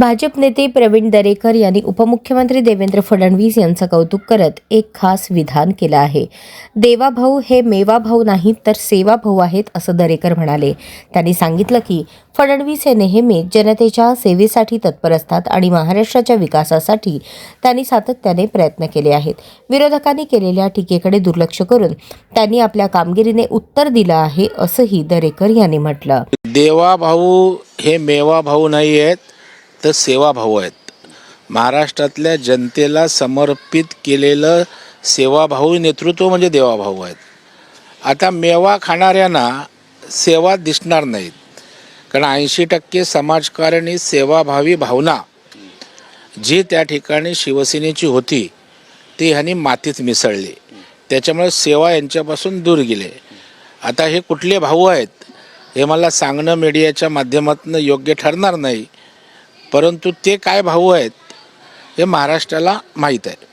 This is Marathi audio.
भाजप नेते प्रवीण दरेकर यांनी उपमुख्यमंत्री देवेंद्र फडणवीस यांचं कौतुक करत एक खास विधान केलं आहे. देवाभाऊ हे मेवाभाऊ नाहीत तर सेवाभाऊ आहेत असं दरेकर म्हणाले. त्यांनी सांगितलं की फडणवीस हे नेहमी जनतेच्या सेवेसाठी तत्पर असतात आणि महाराष्ट्राच्या विकासासाठी त्यांनी सातत्याने प्रयत्न केले आहेत. विरोधकांनी केलेल्या टीकेकडे दुर्लक्ष करून त्यांनी आपल्या कामगिरीने उत्तर दिलं आहे असंही दरेकर यांनी म्हटलं. देवाभाऊ हे मेवा भाऊ नाही आहेत तर सेवाभाऊ आहेत. महाराष्ट्रातल्या जनतेला समर्पित केलेलं सेवाभाऊ नेतृत्व म्हणजे देवाभाऊ आहेत. आता मेवा खाणाऱ्यांना सेवा दिसणार नाहीत. कारण ऐंशी टक्के समाजकारणी सेवाभावी भावना जी त्या ठिकाणी शिवसेनेची होती ती ह्यांनी मातीत मिसळली. त्याच्यामुळे सेवा यांच्यापासून दूर गेले. आता हे कुठले भाऊ आहेत हे मला सांगणं मीडियाच्या माध्यमातून योग्य ठरणार नाही. परंतु ते काय भाऊ आहेत हे महाराष्ट्राला माहीत आहे.